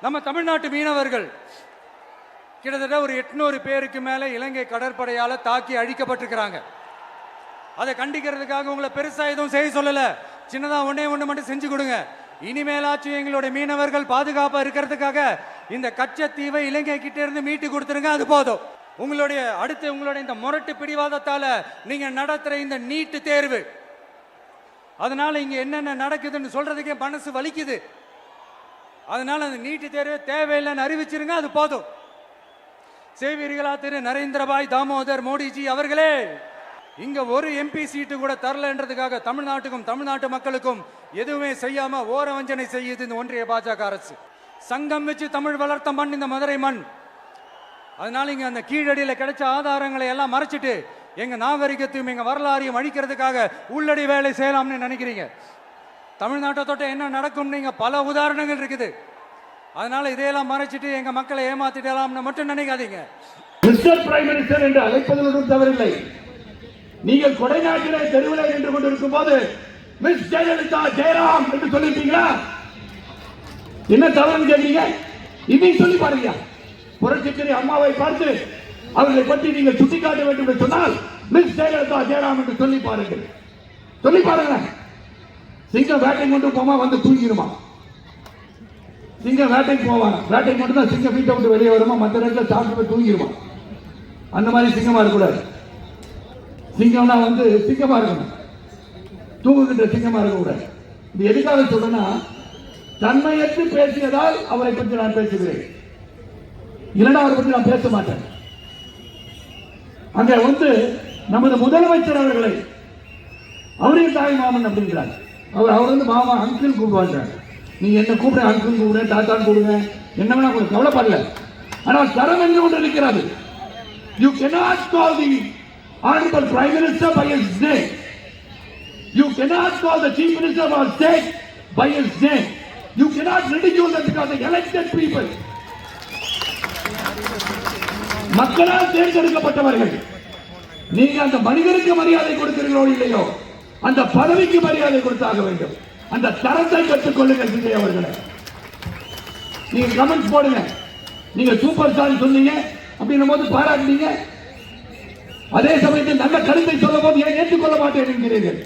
நம்ம தமிழ்நாட்டு மீனவர்கள் கிட்டத்தட்ட ஒரு எட்நூறு பேருக்கு மேலே இலங்கை கடற்படையால் தாக்கி அழிக்கப்பட்டிருக்கிறாங்க. அதை கண்டிக்கிறதுக்காக உங்களை பெருசா எதுவும் செய்ய சொல்லல. சின்னதா ஒன்றே ஒண்ணு மட்டும் செஞ்சு கொடுங்க. இனிமேலாச்சும் எங்களுடைய மீனவர்கள் பாதுகாப்பா இருக்கிறதுக்காக இந்த கச்சத்தீவை இலங்கை கிட்ட இருந்து மீட்டு கொடுத்துருங்க அது போதும். உங்களுடைய அடுத்து உங்களுடைய இந்த முரட்டு பிடிவாதத்தால நீங்க நடத்துற இந்த நீட்டு தேர்வு. அதனால இங்க என்னென்ன நடக்குதுன்னு சொல்றதுக்கே மனசு வலிக்குது. அதனால அந்த நீட்டு தேர்வு தேவையில்லைன்னு அறிவிச்சிருங்க அது போதும். செய்வீர்களா திரு நரேந்திரபாய் தாமோதர் மோடிஜி அவர்களே இங்க ஒரு எம்பி சீட்டு கூட தரலன்றதுக்காக தமிழ்நாட்டுக்கும் தமிழ்நாட்டு மக்களுக்கும் எதுவுமே செய்யாம ஓர வஞ்சனை செய்யுது இந்த ஒன்றிய பாஜக அரசு. சங்கம் வச்சு தமிழ் வளர்த்த மண் இந்த மதுரை மண். அதனால இங்க அந்த கீழடியில் கிடைச்ச ஆதாரங்களை எல்லாம் மறைச்சிட்டு எங்க நாகரிகத்தையும் எங்க வரலாறையும் அழிக்கிறதுக்காக உள்ளடி வேலை செய்யலாம்னு நினைக்கிறீங்க. தமிழ்நாட்டை தொட்ட என்ன நடக்கும் நீங்க பல உதாரணங்கள் இருக்குது. அதனால இதையெல்லாம் மறைச்சிட்டு எங்க மக்களை ஏமாத்திடலாம்னு மட்டும் நினைக்காதீங்க. மிஸ்டர் பிரைம் மினிஸ்டர் என்று அழைப்பதில் ஒன்றும் தவறில்லை. நீங்கள் கொடைநாட்டிலே தெருவில் நின்று கொண்டிருக்கும் போது மிஸ் ஜெயலலிதா ஜெயராம் என்று சொல்லிருப்பீங்களா என்ன தவறுன்னு கேட்டீங்க? இதையும் சொல்லி பாருங்க. புரட்சித்திரி அம்மாவை பார்த்து அவர்களை பற்றி நீங்கள் சுட்டிக்காட்ட வேண்டும் என்று சொன்னால் மிஸ் ஜெயலலிதா ஜெயராம் என்று சொல்லி பாருங்கள். சொல்லி பாருங்க சிங்கம் வேட்டை கொண்டு போமா வந்து தூங்கிடுமா சிங்கம் வேட்டைக்கு போவாங்க வேட்டைக்கு மட்டும் தான் சிங்கம் வீட்டை விட்டு வெளியே வருமா? மற்ற நேரத்தில் சாப்பிட்டு போய் தூங்கிடுமா அந்த மாதிரி சிங்கமா இருக்கக்கூடாது. சிங்கம்னா வந்து சிங்கமா இருக்கணும். தூங்குகின்ற சிங்கமா இருக்கக்கூடாது. இது எதுக்காக சொல்றேன்னா தன்மையற்று பேசியதால் அவரை பற்றி நான் பேசுகிறேன். இல்லைன்னா அவரை பற்றி நான் பேச மாட்டேன். அங்க வந்து நமது முதலமைச்சர் அவர்களை அவரையும் தாய் மாமன் அப்படிங்கிறார். அவர் அவர் வந்து மாமா அங்கிள் கூப்பிடுவாங்க நீங்கள் என்ன கூப்பிட அங்கிள் கூப்பிட தாத்தான்னு கூப்பிடுங்க என்ன வேணா கொஞ்சம் கவலைப்படல ஆனால் தரம் என்று ஒன்று இருக்கிறது you cannot call the honourable prime minister by his name you cannot call the chief minister of state by his name you cannot reduce that because the elected people மக்களால் தேர்ந்தெடுக்கப்பட்டவர்கள் நீங்க அந்த மனிதருக்கு மரியாதை கொடுக்கிறீர்களோ இல்லையோ அந்த பதவிக்கு மரியாதை கொடுத்தாக வேண்டும். அந்த தரத்தை கற்றுக்கொள்ளுங்கள் விஜய் அவர்களை. நீங்க கமெண்ட்ஸ் போடுங்க. நீங்க சூப்பர் ஸ்டார் சொன்னீங்க. அப்படின்னும் போது பாராட்டினீங்க. அதே சமயத்தில் நல்ல கருத்தை சொல்லும் போது ஏன் ஏற்றுக்கொள்ள மாட்டேன் என்கிறீர்கள்.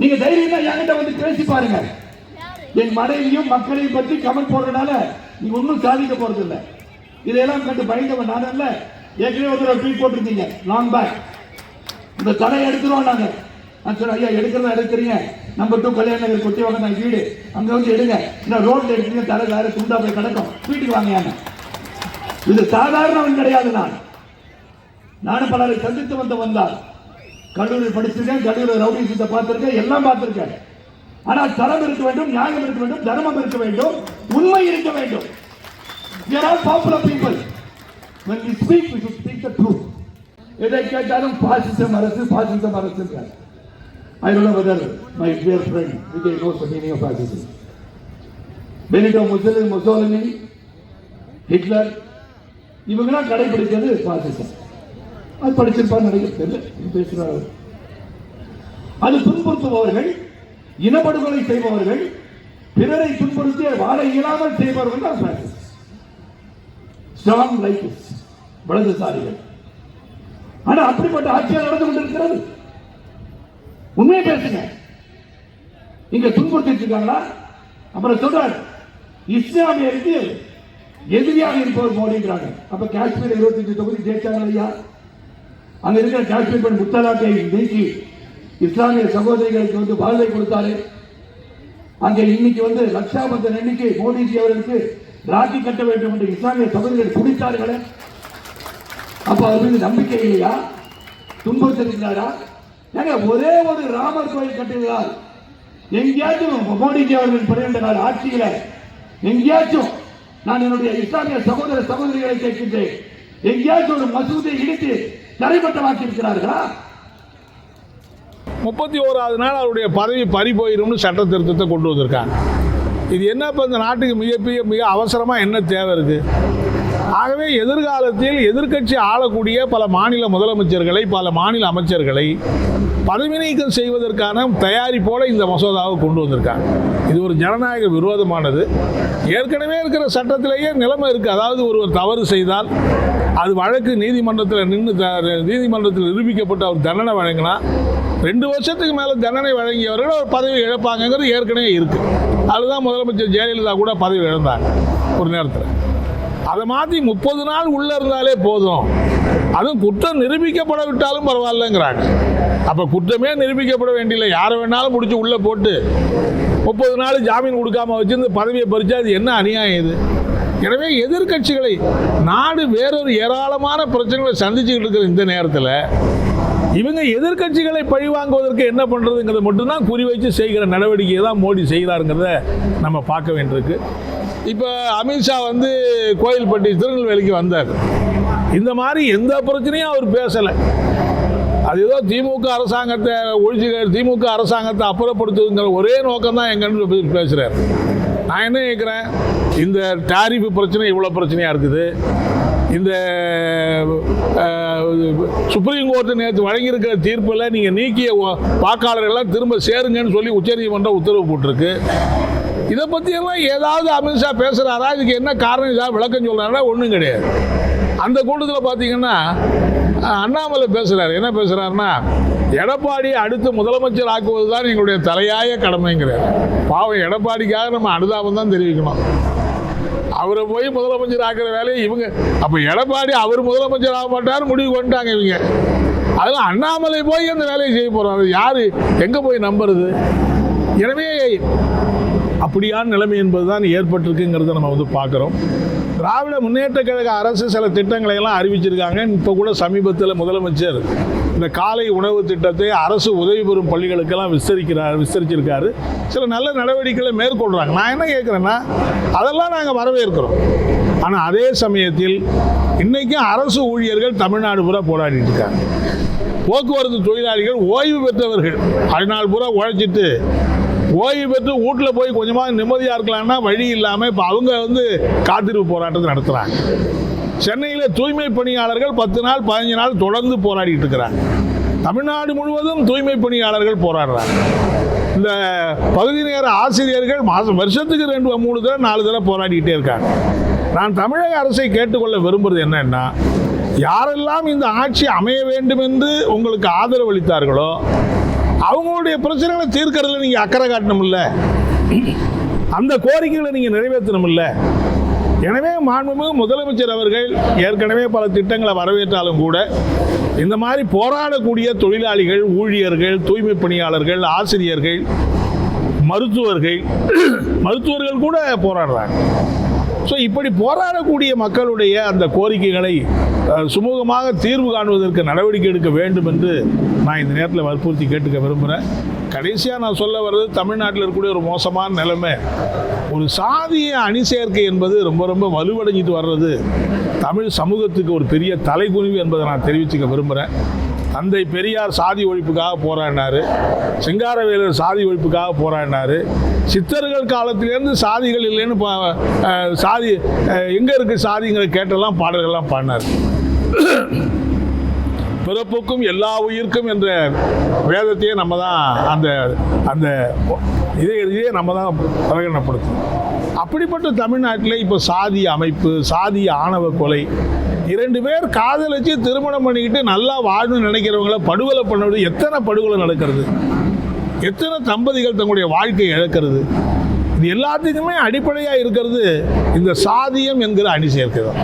நீங்க தைரியமா என்கிட்ட வந்து பேசி பாருங்க. என் மனைவியும் மக்களையும் பற்றி கமெண்ட் போடுறதுனால நீங்க ஒன்றும் சாதிக்க போறது இல்லை இதையெல்லாம் கண்டு பயந்தவன் நான் அல்ல ஏற்கனவே ஒரு ட்வீட் போட்டிருந்தீங்க. லாங் பேக் இந்த தடை எடுத்துருவோம் நாங்கள் நான் சொல்ல ஐயா எடுக்கிறதா எடுக்கிறீங்க? நம்பர் டூ கல்யாண நகர் கொட்டி வாங்க நான் வீடு? அங்கே வந்து எடுங்க. இன்னும் ரோட்ல எடுக்கிறீங்க தலை வேறு துண்டா போய் கிடக்கும். வீட்டுக்கு வாங்க இது சாதாரணவன் கிடையாது நான். நானும் பலரை சந்தித்து வந்து வந்தால் கல்லூரி படிச்சிருக்கேன் கல்லூரி ரவுடி சித்த பார்த்துருக்கேன் எல்லாம் பார்த்துருக்கேன். ஆனால் தரம் இருக்க வேண்டும் நியாயம் இருக்க வேண்டும் தர்மம் இருக்க வேண்டும் உண்மை இருக்க வேண்டும். We are popular people. When we speak, we should speak the truth. எதை கேட்டாலும் பாசிசம் அரசு பாசிசம் அரசு I don't know whether my dear friend Vijay knows the meaning of fascism. Benito Mussolini, Mussolini, Hitler, இவங்கெல்லாம் கடைபிடிக்கிறது பாசிசம் அது படிச்சிருப்பான்னு நினைக்கிறது பேசுகிறார் அது துன்புறுத்துபவர்கள் இனப்படுகொலை செய்பவர்கள் பிறரை துன்புறுத்தி வாழ இயலாமல் செய்பவர்கள் தான் fascists. Strong writers வலதுசாரிகள். ஆனால் அப்படிப்பட்ட ஆட்சியாக நடந்து கொண்டிருக்கிறது. உண்மையை பேசுங்க. இங்க துன்புறுத்திட்டு இருக்காங்களா அப்புறம் சொல்றாரு இஸ்லாமியருக்கு எதிரியாக இருப்பவர் மோடிங்கிறாங்க. அப்ப காஷ்மீர் இருபத்தஞ்சு தொகுதி ஜெயிச்சாங்க ஐயா அங்க இருக்கிற காஷ்மீர் பெண் முத்தலாட்டை நீக்கி இஸ்லாமிய சகோதரிகளுக்கு வந்து வாழ்வை கொடுத்தாரு. அங்க இன்னைக்கு வந்து லட்சாபந்தன் எண்ணிக்கை மோடிஜி அவர்களுக்கு ராக்கி கட்ட வேண்டும் என்று இஸ்லாமிய சகோதரிகள் குடித்தார்களே அப்ப அவர் மீது நம்பிக்கை இல்லையா? துன்புறுத்திருக்கிறாரா? ஏங்க ஒரே ஒரு ராமர் கோயில் கட்டுகிறார். எங்கேயாச்சும் மோடிஜி அவர்கள் பன்னிரண்டு நாள் ஆட்சியில எங்கேயாச்சும் நான் என்னுடைய இஸ்லாமிய சகோதர சகோதரிகளை கேட்கின்றேன். எங்கேயாச்சும் ஒரு மசூதியை இடித்து தரைப்பட்டமாக்கி இருக்கிறார்களா முப்பத்தி ஓராவது நாள் அவருடைய பதவி பறி போயிடும்னு சட்ட திருத்தத்தை கொண்டு வந்திருக்காங்க. இது என்ன இப்போ இந்த நாட்டுக்கு மிகப்பெரிய மிக அவசரமாக என்ன தேவை இருக்குது ஆகவே எதிர்காலத்தில் எதிர்க்கட்சி ஆளக்கூடிய பல மாநில முதலமைச்சர்களை பல மாநில அமைச்சர்களை பதவி நீக்கம் செய்வதற்கான தயாரிப்போடு இந்த மசோதாவை கொண்டு வந்திருக்காங்க. இது ஒரு ஜனநாயக விரோதமானது. ஏற்கனவே இருக்கிற சட்டத்திலேயே நிலைமை இருக்குது அதாவது ஒருவர் தவறு செய்தால் அது வழக்கு நீதிமன்றத்தில் நின்று த- நீதிமன்றத்தில் நிரூபிக்கப்பட்டு அவர் தண்டனை வழங்கினா ரெண்டு வருஷத்துக்கு மேலே தண்டனை வழங்கியவர்கள் அவர் பதவி இழப்பாங்கங்கிறது ஏற்கனவே இருக்குது அதுதான் முதலமைச்சர் ஜெயலலிதா கூட பதவி இழந்தாங்க ஒரு நேரத்தில். அதை மாற்றி முப்பது நாள் உள்ளே இருந்தாலே போதும். அதுவும் குற்றம் நிரூபிக்கப்படவிட்டாலும் பரவாயில்லைங்கிறாங்க. அப்போ குற்றமே நிரூபிக்கப்பட வேண்டியில்லை. யாரை வேணாலும் முடிச்சு உள்ளே போட்டு முப்பது நாள் ஜாமீன் கொடுக்காம வச்சிருந்து பதவியை பறிச்சா அது என்ன அநியாயம் இது? எனவே எதிர்க்கட்சிகளை நாடு வேறொரு ஏராளமான பிரச்சனைகளை சந்திச்சுக்கிட்டு இருக்கிற இந்த நேரத்தில் இவங்க எதிர்க்கட்சிகளை பழிவாங்குவதற்கு என்ன பண்ணுறதுங்கிறத மட்டும்தான் குறி வச்சு செய்கிற நடவடிக்கையை தான் மோடி செய்கிறாருங்கிறத நம்ம பார்க்க வேண்டியிருக்கு. இப்போ அமித்ஷா வந்து கோயில்பட்டி திருநெல்வேலிக்கு வந்தார். இந்த மாதிரி எந்த பிரச்சனையும் அவர் பேசலை. அது ஏதோ திமுக அரசாங்கத்தை ஒழிச்சு திமுக அரசாங்கத்தை அப்புறப்படுத்துங்கிற ஒரே நோக்கம் தான் எங்கன்னு பேசுகிறார் நான் என்ன கேட்குறேன் இந்த டாரிஃப் பிரச்சனை இவ்வளோ பிரச்சனையாக இருக்குது. இந்த சுப்ரீம் கோர்ட்டு நேற்று வழங்கியிருக்கிற தீர்ப்பில் நீங்கள் நீக்கிய வாக்காளர்கள்லாம் திரும்ப சேருங்கன்னு சொல்லி உச்சநீதிமன்றம் உத்தரவு போட்டிருக்கு. இதை பற்றியெல்லாம் ஏதாவது அமித்ஷா பேசுகிறாரா இதுக்கு என்ன காரணம்? ஏதாவது விளக்கம் சொல்கிறாரா ஒன்றும் கிடையாது. அந்த கூட்டத்தில் பார்த்தீங்கன்னா அண்ணாமலை பேசுகிறார் என்ன பேசுகிறாருன்னா எடப்பாடியை அடுத்து முதலமைச்சர் ஆக்குவது தான் எங்களுடைய தலையாய கடமைங்கிறார். பாவம் எடப்பாடிக்காக நம்ம அனுதாபம் தான் தெரிவிக்கணும். அவரை போய் முதலமைச்சர் ஆக்குற வேலையை இவங்க அப்போ எடப்பாடி அவர் முதலமைச்சர் ஆக மாட்டார் முடிவு கொண்டாங்க இவங்க. அதில் அண்ணாமலை போய் அந்த வேலையை செய்ய போகிறாரு யார்? எங்கே போய் நம்புறது? எனவே அப்படியான நிலைமை என்பது தான் ஏற்பட்டிருக்குங்கிறத நம்ம வந்து பார்க்குறோம். திராவிட முன்னேற்ற கழக அரசு சில திட்டங்களை எல்லாம் அறிவிச்சிருக்காங்க. இப்போ கூட சமீபத்தில் முதலமைச்சர் இந்த காலை உணவு திட்டத்தை அரசு உதவி பெறும் பள்ளிகளுக்கெல்லாம் விஸ்தரிக்கிறார் விஸ்தரிச்சிருக்காரு. சில நல்ல நடவடிக்கைகளை மேற்கொள்கிறாங்க நான் என்ன கேட்குறேன்னா அதெல்லாம் நாங்கள் வரவேற்கிறோம். ஆனால் அதே சமயத்தில் இன்றைக்கும் அரசு ஊழியர்கள் தமிழ்நாடு பூரா போராடிட்டு இருக்காங்க. போக்குவரத்து தொழிலாளிகள் ஓய்வு பெற்றவர்கள் அரைநாள் பூரா உழைச்சிட்டு ஓய்வு பெற்று வீட்டில் போய் கொஞ்சமாக நிம்மதியாக இருக்கலாம்னா வழி இல்லாமல் இப்போ அவங்க வந்து காத்திருப்பு போராட்டத்தை நடத்துகிறாங்க சென்னையில் தூய்மை பணியாளர்கள் பத்து நாள் பதினஞ்சு நாள் தொடர்ந்து போராடிட்டு இருக்கிறாங்க. தமிழ்நாடு முழுவதும் தூய்மை பணியாளர்கள் போராடுறாங்க. இந்த பகுதி நேர ஆசிரியர்கள் மாதம் வருஷத்துக்கு ரெண்டு மூணு தடவை நாலு தடவை போராடிக்கிட்டே இருக்காங்க. நான் தமிழக அரசை கேட்டுக்கொள்ள விரும்புறது என்னன்னா யாரெல்லாம் இந்த ஆட்சி அமைய வேண்டும் என்று உங்களுக்கு ஆதரவு அளித்தார்களோ அவங்களுடைய பிரச்சனைகளை தீர்க்கறதுல நீங்கள் அக்கறை காட்டணும்ல. அந்த கோரிக்கைகளை நீங்கள் நிறைவேற்றணும்ல. எனவே மாண்புமிகு முதலமைச்சர் அவர்கள் ஏற்கனவே பல திட்டங்களை வரவேற்றாலும் கூட இந்த மாதிரி போராடக்கூடிய தொழிலாளிகள் ஊழியர்கள் தூய்மை பணியாளர்கள் ஆசிரியர்கள் மருத்துவர்கள் மருத்துவர்கள் கூட போராடுறாங்க. ஸோ இப்படி போராடக்கூடிய மக்களுடைய அந்த கோரிக்கைகளை சுமூகமாக தீர்வு காணுவதற்கு நடவடிக்கை எடுக்க வேண்டும் என்று நான் இந்த நேரத்தில் வற்புறுத்தி கேட்டுக்க விரும்புகிறேன் கடைசியாக நான் சொல்ல வர்றது தமிழ்நாட்டில் இருக்கக்கூடிய ஒரு மோசமான நிலைமை. ஒரு சாதிய அணி சேர்க்கை என்பது ரொம்ப ரொம்ப வலுவடைஞ்சிட்டு வர்றது தமிழ் சமூகத்துக்கு ஒரு பெரிய தலைகுனிவு என்பதை நான் தெரிவிச்சுக்க விரும்புகிறேன் தந்தை பெரியார் சாதி ஒழிப்புக்காக போராடினார். சிங்காரவேலர் சாதி ஒழிப்புக்காக போராடினார். சித்தர்கள் காலத்திலேருந்து சாதிகள் இல்லைன்னு பா- சாதி எங்கே இருக்குது சாதிங்கிற கேட்டெல்லாம் பாடல்கள்லாம் பாடினார். பிறப்புக்கும் எல்லா உயிர்க்கும் என்ற வேதத்தையே நம்ம தான் அந்த அந்த இதே இதையே நம்ம தான் பிரகடனப்படுத்தணும் அப்படிப்பட்ட தமிழ்நாட்டில் இப்போ சாதி அமைப்பு சாதி ஆணவ கொலை இரண்டு பேர் காதலிச்சு திருமணம் பண்ணிக்கிட்டு நல்லா வாழணும்னு நினைக்கிறவங்கள படுகொலை பண்ணுறது எத்தனை படுகொலை நடக்கிறது? எத்தனை தம்பதிகள் தங்களுடைய வாழ்க்கையை இழக்கிறது? இது எல்லாத்துக்குமே அடிப்படையாக இருக்கிறது இந்த சாதியம் என்கிற அணி சேர்க்கை தான்.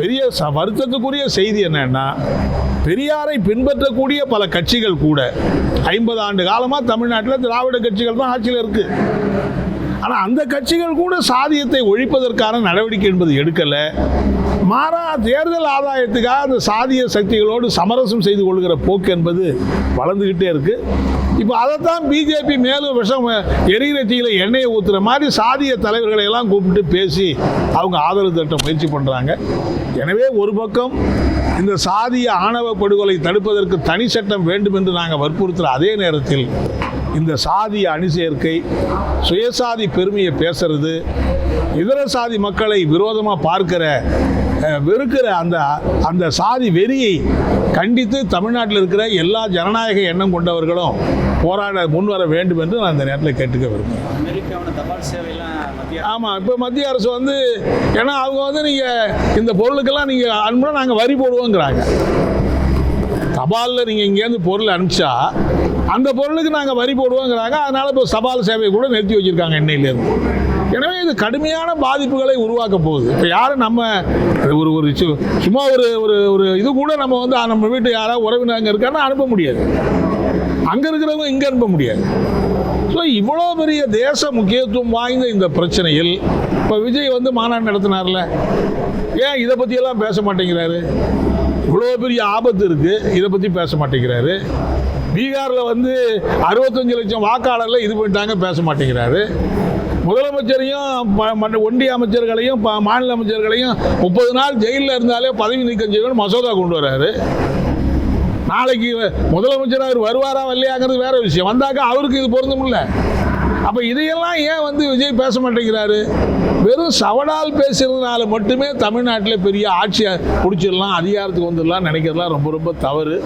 பெரிய ச வருத்தத்துக்குரிய செய்தி என்னன்னா பெரியாரை பின்பற்றக்கூடிய பல கட்சிகள் கூட ஐம்பது ஆண்டு காலமாக தமிழ்நாட்டில் திராவிட கட்சிகள் தான் ஆட்சியில் இருக்குது ஆனால் அந்த கட்சிகள் கூட சாதியத்தை ஒழிப்பதற்கான நடவடிக்கை என்பது எடுக்கலை. மாறா தேர்தல் ஆதாயத்துக்காக அந்த சாதிய சக்திகளோடு சமரசம் செய்து கொள்கிற போக்கு என்பது வளர்ந்துக்கிட்டே இருக்குது இப்போ அதைத்தான் பிஜேபி மேலும் விஷம் எரிகிற தீயில எண்ணெயை ஊற்றுற மாதிரி சாதிய தலைவர்களை எல்லாம் கூப்பிட்டு பேசி அவங்க ஆதரவு திட்டம் முயற்சி பண்ணுறாங்க எனவே ஒரு பக்கம் இந்த சாதிய ஆணவ படுகொலை தடுப்பதற்கு தனி சட்டம் வேண்டும் என்று நாங்கள் வற்புறுத்துகிற அதே நேரத்தில் இந்த சாதிய அணி சேர்க்கை சுயசாதி பெருமையை பேசுறது இதர சாதி மக்களை விரோதமாக பார்க்கிற வெறுக்கிற அந்த அந்த சாதி வெறியை கண்டித்து தமிழ்நாட்டில் இருக்கிற எல்லா ஜனநாயக எண்ணம் கொண்டவர்களும் போராட முன்வர வேண்டும் என்று நான் இந்த நேரத்தில் கேட்டுக்க விரும்புகிறேன். ஆமாம் இப்போ மத்திய அரசு வந்து ஏன்னா அவங்க வந்து நீங்கள் இந்த பொருளுக்கெல்லாம் நீங்கள் அனுப்புனா நாங்கள் வரி போடுவோங்கிறாங்க. தபாலில் நீங்கள் இங்கேருந்து பொருள் அனுப்பிச்சா அந்த பொருளுக்கு நாங்கள் வரி போடுவோங்கிறாங்க. அதனால் இப்போ தபால் சேவையை கூட நிறுத்தி வச்சுருக்காங்க எண்ணெயிலேருந்து. எனவே இது கடுமையான பாதிப்புகளை உருவாக்க போகுது. இப்போ யாரும் நம்ம ஒரு ஒரு சு- சும்மா ஒரு ஒரு ஒரு இது கூட நம்ம வந்து நம்ம வீட்டு யாராவது உறவினர் அங்கே இருக்கான்னு அனுப்ப முடியாது. அங்கே இருக்கிறவங்க இங்கே அனுப்ப முடியாது. ஸோ இவ்வளோ பெரிய தேச முக்கியத்துவம் வாய்ந்த இந்த பிரச்சனையில் இப்போ விஜய் வந்து மாநாடு நடத்தினார்ல. ஏன் இதை பற்றியெல்லாம் பேச மாட்டேங்கிறாரு? இவ்வளோ பெரிய ஆபத்து இருக்குது இதை பற்றி பேச மாட்டேங்கிறாரு. பீகாரில் வந்து அறுபத்தஞ்சு லட்சம் வாக்காளர்ல இது பண்ணிட்டாங்க பேச மாட்டேங்கிறாரு. முதலமைச்சரையும் மற்ற ஒன்றிய அமைச்சர்களையும் ப- மாநில அமைச்சர்களையும் முப்பது நாள் ஜெயிலில் இருந்தாலே பதவி நீக்கம் செய்யணும்னு மசோதா கொண்டு வர்றாரு நாளைக்கு முதலமைச்சர் அவர் வருவாரா இல்லையாங்கிறது வேற விஷயம். வந்தாக்கா அவருக்கு இது பொருந்தும் இல்லை அப்போ இதையெல்லாம் ஏன் வந்து விஜய் பேச மாட்டேங்கிறாரு? வெறும் சவடால் பேசுறதுனால மட்டுமே தமிழ்நாட்டில் பெரிய ஆட்சியை பிடிச்சிடலாம் அதிகாரத்துக்கு வந்துடலாம் நினைக்கிறதுலாம் ரொம்ப ரொம்ப தவறு.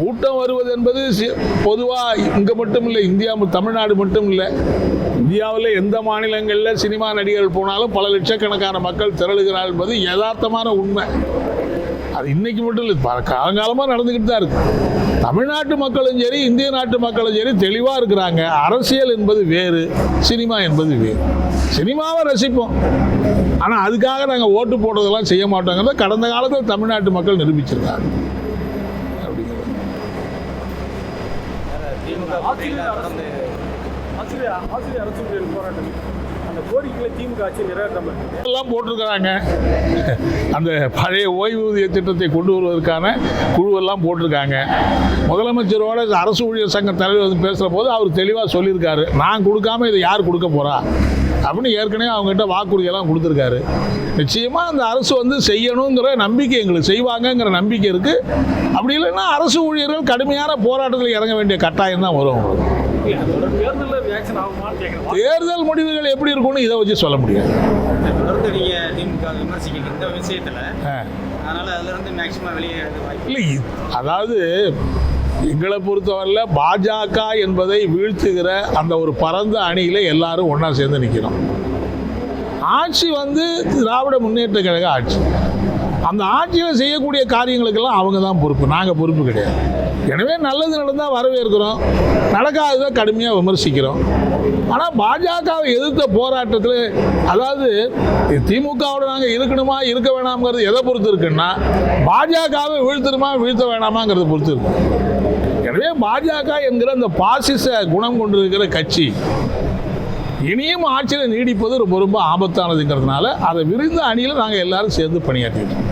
கூட்டம் வருவது என்பது பொதுவாக இங்கே மட்டும் இல்லை இந்தியா தமிழ்நாடு மட்டும் இல்லை. இந்தியாவில் எந்த மாநிலங்களில் சினிமா நடிகர்கள் போனாலும் பல லட்சக்கணக்கான மக்கள் திரளுகிறார்கள் என்பது யதார்த்தமான உண்மை. அது இன்னைக்கு மட்டும் இல்லை காலங்காலமாக நடந்துக்கிட்டு தான் இருக்கு. தமிழ்நாட்டு மக்களும் சரி இந்திய நாட்டு மக்களும் சரி தெளிவாக இருக்கிறாங்க. அரசியல் என்பது வேறு சினிமா என்பது வேறு. சினிமாவை ரசிப்போம். ஆனால் அதுக்காக நாங்கள் ஓட்டு போடுறதெல்லாம் செய்ய மாட்டோங்கிறத கடந்த காலத்தில் தமிழ்நாட்டு மக்கள் நிரூபிச்சிருக்காங்க. அப்படிங்கிறது ஆசிரியர் அரசு போராட்டம் அந்த திமுக ஆட்சி நிறைவேற்றாமல் எல்லாம் போட்டிருக்கிறாங்க. அந்த பழைய ஓய்வூதிய திட்டத்தை கொண்டு வருவதற்கான குழுவெல்லாம் போட்டிருக்காங்க. முதலமைச்சரோட அரசு ஊழியர் சங்க தலைவர் வந்து பேசுகிற போது அவர் தெளிவாக சொல்லியிருக்காரு. நான் கொடுக்காம இதை யார் கொடுக்க போகிறா அப்படின்னு ஏற்கனவே அவங்ககிட்ட வாக்குறுதியெல்லாம் கொடுத்துருக்காரு. நிச்சயமாக அந்த அரசு வந்து செய்யணுங்கிற நம்பிக்கை எங்களுக்கு செய்வாங்கங்கிற நம்பிக்கை இருக்குது அப்படி இல்லைன்னா அரசு ஊழியர்கள் கடுமையான போராட்டத்தில் இறங்க வேண்டிய கட்டாயம் தான் வரும். அவங்களுக்கு தேர்தல் முடிவுகள் எப்படி இருக்கும்னு இதை வச்சு சொல்ல முடியாது. தொடர்ந்து நீங்க திமுக விஷயத்துல அதனால அதுல இருந்து மேக்சிமம் வெளியே இல்லை அதாவது எங்களை பொறுத்தவரையில் பாஜக என்பதை வீழ்த்துகிற அந்த ஒரு பரந்த அணியில் எல்லாரும் ஒன்றா சேர்ந்து நிற்கிறோம் ஆட்சி வந்து திராவிட முன்னேற்ற கழக ஆட்சி. அந்த ஆட்சியில் செய்யக்கூடிய காரியங்களுக்கெல்லாம் அவங்க தான் பொறுப்பு. நாங்கள் பொறுப்பு கிடையாது. எனவே நல்லது நடந்தால் வரவேற்கிறோம். நடக்காததை கடுமையாக விமர்சிக்கிறோம். ஆனால் பாஜகவை எதிர்த்த போராட்டத்தில் அதாவது திமுகவோட நாங்கள் இருக்கணுமா இருக்க வேணாம்ங்கிறது எதை பொறுத்து இருக்குன்னா பாஜகவை வீழ்த்தணுமா வீழ்த்த வேணாமாங்கிறத பொறுத்து இருக்கு. எனவே பாஜக என்கிற அந்த பாசிச குணம் கொண்டிருக்கிற கட்சி இனியும் ஆட்சியில் நீடிப்பது ரொம்ப ரொம்ப ஆபத்தானதுங்கிறதுனால அதை விரிந்த அணியில் நாங்கள் எல்லாரும் சேர்ந்து பணியாற்றிட்டோம்